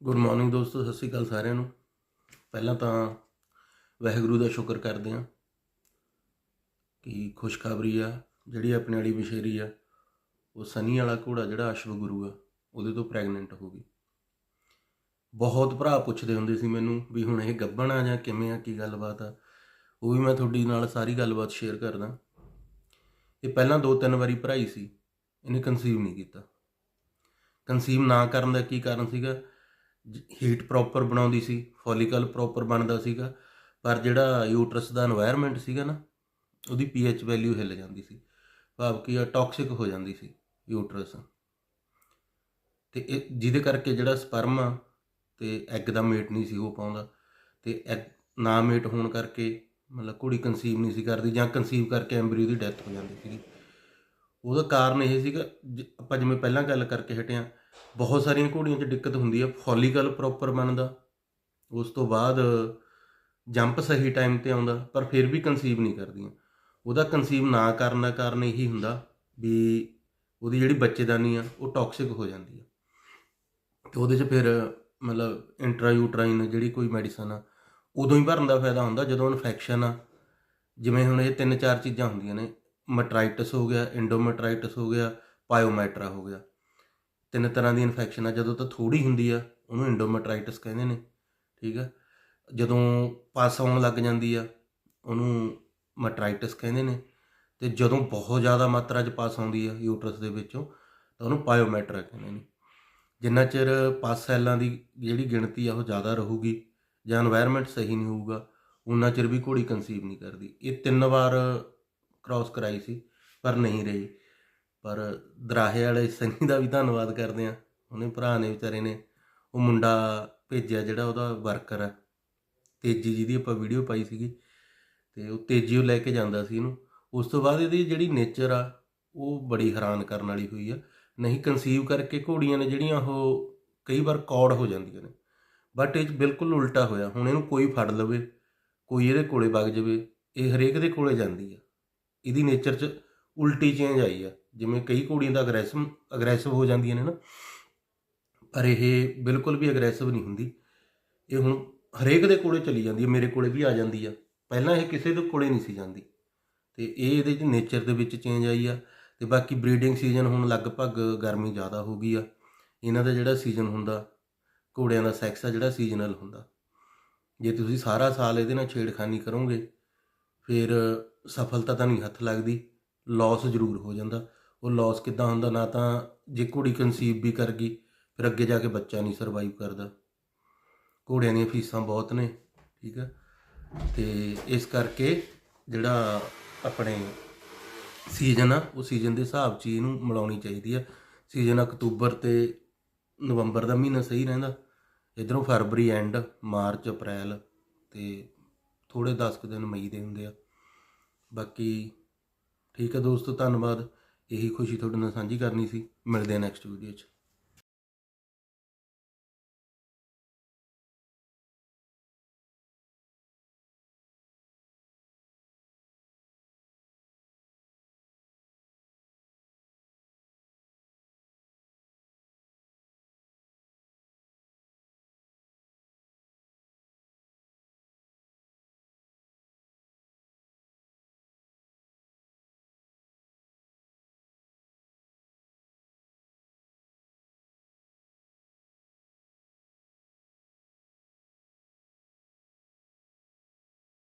Good morning ਦੋਸਤੋ, ਸਤਿ ਸ਼੍ਰੀ ਅਕਾਲ ਸਾਰਿਆਂ ਨੂੰ। ਪਹਿਲਾਂ ਤਾਂ ਵਾਹਿਗੁਰੂ ਦਾ ਸ਼ੁਕਰ ਕਰਦੇ ਹਾਂ ਕਿ ਖੁਸ਼ਖਬਰੀ ਆ, ਜਿਹੜੀ ਆਪਣੇ ਵਾਲੀ ਬਸ਼ੇਰੀ ਆ, ਉਹ ਸਨੀ ਵਾਲਾ ਘੋੜਾ ਜਿਹੜਾ ਅਸ਼ਵ ਗੁਰੂ ਆ, ਉਹਦੇ ਤੋਂ ਪ੍ਰੈਗਨੈਂਟ ਹੋ ਗਈ। ਬਹੁਤ ਭਰਾ ਪੁੱਛਦੇ ਹੁੰਦੇ ਸੀ ਮੈਨੂੰ ਵੀ ਹੁਣ ਇਹ ਗੱਭਣ ਆ ਜਾਂ ਕਿਵੇਂ ਆ, ਕੀ ਗੱਲਬਾਤ ਆ, ਉਹ ਵੀ ਮੈਂ ਤੁਹਾਡੀ ਨਾਲ ਸਾਰੀ ਗੱਲਬਾਤ ਸ਼ੇਅਰ ਕਰਦਾ। ਇਹ ਪਹਿਲਾਂ ਦੋ ਤਿੰਨ ਵਾਰੀ ਭਰਾਈ ਸੀ, ਇਹਨੇ ਕਨਸੀਵ ਨਹੀਂ ਕੀਤਾ। ਕਨਸੀਵ ਨਾ ਕਰਨ ਦਾ ਕੀ ਕਾਰਨ ਸੀਗਾ? ਹੀਟ ਪ੍ਰੋਪਰ ਬਣਾਉਂਦੀ ਸੀ ਫੋਲਿਕਲ ਪ੍ਰੋਪਰ ਬਣਦਾ ਸੀਗਾ, ਪਰ ਜਿਹੜਾ ਯੂਟਰਸ ਦਾ এনवायरमेंट ਸੀਗਾ ਨਾ, ਉਹਦੀ ਪੀਐਚ ਵੈਲਿਊ ਹਿੱਲ ਜਾਂਦੀ ਸੀ ਭਾਵ ਕਿ ਉਹ ਟੌਕਸਿਕ ਹੋ ਜਾਂਦੀ ਸੀ ਯੂਟਰਸ ਤੇ ਜਿਹਦੇ ਕਰਕੇ ਜਿਹੜਾ ਸਪਰਮ ਆ, ਤੇ ਐਗ ਦਾ ਮੇਟ ਨਹੀਂ ਸੀ ਹੋ ਪਾਉਂਦਾ, ਤੇ ਨਾ ਮੇਟ ਹੋਣ ਕਰਕੇ ਮਤਲਬ ਕੁੜੀ ਕਨਸੀਵ ਨਹੀਂ ਸੀ ਕਰਦੀ, ਜਾਂ ਕਨਸੀਵ ਕਰਕੇ ਐਮਬਰੀਓ ਦੀ ਡੈਥ ਹੋ ਜਾਂਦੀ ਸੀ ਉਹਦਾ ਕਾਰਨ ਇਹ ਸੀਗਾ, ਜ- ਆਪਾਂ ਜਿਵੇਂ ਪਹਿਲਾਂ ਗੱਲ ਕਰਕੇ ਹਟਿਆ ਬਹੁਤ ਸਾਰੀਆਂ ਘੋੜੀਆਂ 'ਚ ਦਿੱਕਤ ਹੁੰਦੀ ਆ ਫੋਲੀਕਲ ਪ੍ਰੋਪਰ ਬਣਦਾ, ਉਸ ਤੋਂ ਬਾਅਦ ਜੰਪ ਸਹੀ ਟਾਈਮ ਤੇ ਆਉਂਦਾ, ਪਰ ਫਿਰ ਵੀ ਕਨਸੀਵ ਨਹੀਂ ਕਰਦੀਆਂ। ਉਹਦਾ ਕਨਸੀਵ ਨਾ ਕਰਨ ਦਾ ਕਾਰਨ ਇਹੀ ਹੁੰਦਾ ਵੀ ਉਹਦੀ ਜਿਹੜੀ ਬੱਚੇਦਾਨੀ ਆ, ਉਹ ਟੌਕਸਿਕ ਹੋ ਜਾਂਦੀ ਆ। ਤੇ ਉਹਦੇ 'ਚ ਫਿਰ ਮਤਲਬ ਇੰਟਰਾਯੂਟਰਾਈਨ ਜਿਹੜੀ ਕੋਈ ਮੈਡੀਸਨ ਆ, ਉਦੋਂ ਹੀ ਭਰਨ ਦਾ ਫਾਇਦਾ ਹੁੰਦਾ ਜਦੋਂ ਇਨਫੈਕਸ਼ਨ ਆ। ਜਿਵੇਂ ਹੁਣ ਇਹ ਤਿੰਨ ਚਾਰ ਚੀਜ਼ਾਂ ਹੁੰਦੀਆਂ ਨੇ ਮੈਟਰਾਈਟਿਸ ਹੋ ਗਿਆ, ਇੰਡੋਮੈਟਰਾਈਟਿਸ ਹੋ ਗਿਆ, ਪਾਇਓਮੈਟਰਾ ਹੋ ਗਿਆ। ਤਿੰਨ ਤਰ੍ਹਾਂ ਦੀ ਇਨਫੈਕਸ਼ਨ ਆ, ਜਦੋਂ ਤਾਂ ਥੋੜੀ ਹੁੰਦੀ ਆ, ਉਹਨੂੰ ਇੰਡੋਮੈਟਰਾਈਟਿਸ ਕਹਿੰਦੇ ਨੇ, ਠੀਕ ਆ? ਜਦੋਂ ਪਸ ਆਉਣ ਲੱਗ ਜਾਂਦੀ ਆ, ਉਹਨੂੰ ਮੈਟਰਾਈਟਿਸ ਕਹਿੰਦੇ ਨੇ, ਤੇ ਜਦੋਂ ਬਹੁਤ ਜ਼ਿਆਦਾ ਮਾਤਰਾ 'ਚ ਪਾਸ ਆਉਂਦੀ ਆ, ਯੂਟਰਸ ਦੇ ਵਿੱਚੋਂ, ਤਾਂ ਉਹਨੂੰ ਪਾਇਓਮੈਟਰਾ ਕਹਿੰਦੇ ਨੇ। ਜਿੰਨਾ ਚਿਰ ਪਸ ਸੈੱਲਾਂ ਦੀ ਜਿਹੜੀ ਗਿਣਤੀ ਆ, ਉਹ ਜ਼ਿਆਦਾ ਰਹੂਗੀ, ਜਾਂ এনवायरमेंट ਸਹੀ ਨਹੀਂ ਹੋਊਗਾ ਉਹਨਾਂ ਚਿਰ ਵੀ ਘੋੜੀ ਕਨਸੀਵ ਨਹੀਂ ਕਰਦੀ। ਇਹ ਤਿੰਨ ਵਾਰ ਕ੍ਰਾਸ ਕਰਾਈ ਸੀ, ਪਰ ਨਹੀਂ ਰਹੀ। ਪਰ ਦਰਾਹੇ ਵਾਲੇ ਸੰਨੀ ਦਾ ਵੀ ਧੰਨਵਾਦ ਕਰਦੇ ਆ ਉਹਨੇ ਭਰਾ ਨੇ ਵਿਚਾਰੇ ਨੇ, ਉਹ ਮੁੰਡਾ ਭੇਜਿਆ ਜਿਹੜਾ ਉਹਦਾ ਵਰਕਰ ਆ ਤੇਜੀ ਜਿਹਦੀ ਆਪਾਂ ਵੀਡੀਓ ਪਾਈ ਸੀਗੀ ਤੇ ਉਹ ਤੇਜੀ ਉਹ ਲੈ ਕੇ ਜਾਂਦਾ ਸੀ ਇਹਨੂੰ। ਉਸ ਤੋਂ ਬਾਅਦ ਇਹਦੀ ਜਿਹੜੀ ਨੇਚਰ ਆ, ਉਹ ਬੜੀ ਹੈਰਾਨ ਕਰਨ ਵਾਲੀ ਹੋਈ ਆ। ਨਹੀਂ ਕਨਸੀਵ ਕਰਕੇ ਘੋੜੀਆਂ ਨੇ ਜਿਹੜੀਆਂ ਉਹ ਕਈ ਵਾਰ ਕੌੜ ਹੋ ਜਾਂਦੀਆਂ ਨੇ। ਬਟ ਇਹ 'ਚ ਬਿਲਕੁਲ ਉਲਟਾ ਹੋਇਆ। ਹੁਣ ਇਹਨੂੰ ਕੋਈ ਫੜ ਲਵੇ, ਕੋਈ ਇਹਦੇ ਕੋਲੇ ਵਗ ਜਾਵੇ, ਇਹ ਹਰੇਕ ਦੇ ਕੋਲੇ ਜਾਂਦੀ ਆ। ਇਹਦੀ ਨੇਚਰ 'ਚ ਉਲਟੀ ਚੇਂਜ ਆਈ ਆ। ਜਿਵੇਂ ਕਈ ਘੋੜੀਆਂ ਦਾ ਅਗਰੈਸਿਵ ਅਗਰੈਸਿਵ ਹੋ ਜਾਂਦੀਆਂ ਨੇ ਨਾ, ਪਰ ਇਹ ਬਿਲਕੁਲ ਵੀ ਅਗਰੈਸਿਵ ਨਹੀਂ ਹੁੰਦੀ। ਇਹ ਹੁਣ ਹਰੇਕ ਦੇ ਕੋਲੇ ਚਲੀ ਜਾਂਦੀ ਹੈ ਮੇਰੇ ਕੋਲੇ ਵੀ ਆ ਜਾਂਦੀ ਆ। ਪਹਿਲਾਂ ਇਹ ਕਿਸੇ ਦੇ ਕੋਲੇ ਨਹੀਂ ਸੀ ਜਾਂਦੀ। ਤੇ ਇਹ ਇਹਦੇ ਚ ਨੇਚਰ ਦੇ ਵਿੱਚ ਚੇਂਜ ਆਈ ਆ। ਤੇ ਬਾਕੀ ਬਰੀਡਿੰਗ ਸੀਜ਼ਨ ਹੁਣ ਲਗਭਗ ਗਰਮੀ ਜ਼ਿਆਦਾ ਹੋ ਗਈ ਆ। ਇਹਨਾਂ ਦਾ ਜਿਹੜਾ ਸੀਜ਼ਨ ਹੁੰਦਾ, ਘੋੜਿਆਂ ਦਾ ਸੈਕਸ ਆ ਜਿਹੜਾ ਸੀਜ਼ਨਲ ਹੁੰਦਾ। ਜੇ ਤੁਸੀਂ ਸਾਰਾ ਸਾਲ ਇਹਦੇ ਨਾਲ ਛੇੜਖਾਨੀ ਕਰੋਗੇ, ਫਿਰ ਸਫਲਤਾ ਤਾਂ ਨਹੀਂ ਹੱਥ ਲੱਗਦੀ ਲਾਸ ਜ਼ਰੂਰ ਹੋ ਜਾਂਦਾ। ਉਹ ਲਾਸ ਕਿੱਦਾਂ ਹੁੰਦਾ, ਨਾ ਤਾਂ ਜੇ ਘੋੜੀ ਕਨਸੀਵ ਵੀ ਕਰ ਗਈ, ਫਿਰ ਅੱਗੇ ਜਾ ਕੇ ਬੱਚਾ ਨਹੀਂ ਸਰਵਾਈਵ ਕਰਦਾ। ਘੋੜਿਆਂ ਦੀਆਂ ਫੀਸਾਂ ਬਹੁਤ ਨੇ, ਠੀਕ ਹੈ ਤੇ ਇਸ ਕਰਕੇ ਜਿਹੜਾ ਆਪਣੇ ਸੀਜ਼ਨ ਆ, ਉਹ ਸੀਜ਼ਨ ਦੇ ਹਿਸਾਬ 'ਚ ਹੀ ਇਹਨੂੰ ਮਿਲਾਉਣੀ ਚਾਹੀਦੀ ਆ। ਸੀਜ਼ਨ ਅਕਤੂਬਰ ਤੇ ਨਵੰਬਰ ਦਾ ਮਹੀਨਾ ਸਹੀ ਰਹਿੰਦਾ। ਇਧਰੋਂ ਫਰਵਰੀ ਐਂਡ ਮਾਰਚ, ਅਪ੍ਰੈਲ ਤੇ ਥੋੜੇ 10 ਕੁ ਦਿਨ ਮਈ ਦੇ ਹੁੰਦੇ ਆ। ਬਾਕੀ ਠੀਕ ਹੈ ਦੋਸਤੋ, ਧੰਨਵਾਦ। ਇਹੀ ਖੁਸ਼ੀ ਤੁਹਾਡੇ ਨਾਲ ਸਾਂਝੀ ਕਰਨੀ ਸੀ। ਮਿਲਦੇ ਆ ਨੈਕਸਟ ਵੀਡੀਓ 'ਚ।